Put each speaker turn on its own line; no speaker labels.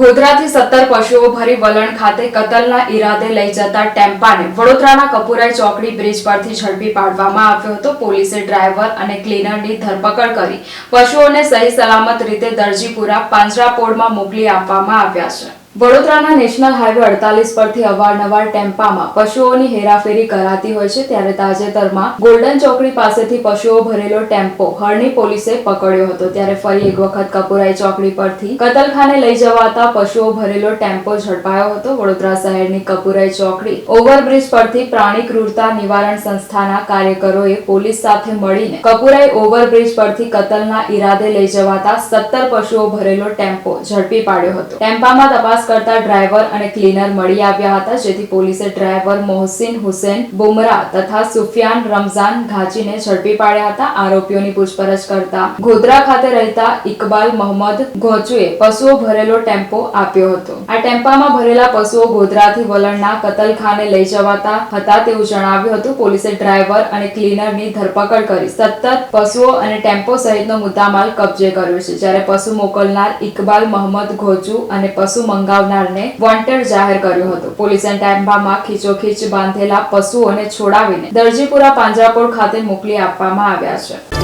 ગોધરાથી સત્તર પશુઓ ભરી વલણ ખાતે કતલના ઈરાદે લઈ જતા ટેમ્પાને વડોદરાના કપુરાઈ ચોકડી બ્રિજ પરથી ઝડપી પાડવામાં આવ્યો હતો. પોલીસે ડ્રાઈવર અને ક્લીનરની ધરપકડ કરી પશુઓને સહી સલામત રીતે દરજીપુરા પાંજરાપોળમાં મોકલી આપવામાં આવ્યા છે. વડોદરાના નેશનલ હાઈવે અડતાલીસ પરથી અવારનવાર ટેમ્પામાં પશુઓની હેરાફેરી કરાતી હોય છે, ત્યારે તાજેતરમાં ગોલ્ડન ચોકડી પાસેથી પશુઓ ભરેલો ટેમ્પો હરણી પોલીસે પકડ્યો હતો. ત્યારે ફરી એક વખત કપુરાઈ ચોકડી પરથી કતલખાને લઈ જવાતા પશુઓ ભરેલો ટેમ્પો ઝડપાયો હતો. વડોદરા શહેરની કપુરાઈ ચોકડી ઓવરબ્રિજ પરથી પ્રાણી ક્રૂરતા નિવારણ સંસ્થાના કાર્યકરોએ પોલીસ સાથે મળીને કપુરાઈ ઓવરબ્રિજ પરથી કતલના ઈરાદે લઈ જવાતા સત્તર પશુઓ ભરેલો ટેમ્પો ઝડપી પાડ્યો હતો. ટેમ્પામાં તપાસ કરતા ડ્રાઈવર અને ક્લીનર મળી આવ્યા હતા, જેથી પોલીસે ડ્રાઈવર મોહસિન હુસેન, બુમરા તથા સુફિયાન રમઝાન ઘાચીને ઝડપી પાડ્યા હતા. આરોપીઓની પૂછપરછ કરતા ગોધરા ખાતે રહેતા ઇકબાલ મોહમ્મદ ઘોચુએ પશુઓ ભરેલો ટેમ્પો આપ્યો હતો. આ ટેમ્પામાં ભરેલા પશુઓ ગોધરાથી વલણના કતલખાને લઈ જવાતા હતા તેવું જણાવ્યું હતું. પોલીસે ડ્રાઈવર અને ક્લીનરની ધરપકડ કરી. સતત પશુઓ અને ટેમ્પો સહિતનો મુદ્દામાલ કબજે કર્યો છે. જ્યારે પશુ મોકલનાર ઇકબાલ મોહમ્મદ ઘોચુ અને પશુ મંગાવનારને વોન્ટેડ જાહેર કર્યો હતો. પોલીસે ટેમ્પામાં ખીચોખીચ બાંધેલા પશુઓને છોડાવીને દરજીપુરા પાંજરાપોળ ખાતે મોકલી આપવામાં આવ્યા છે.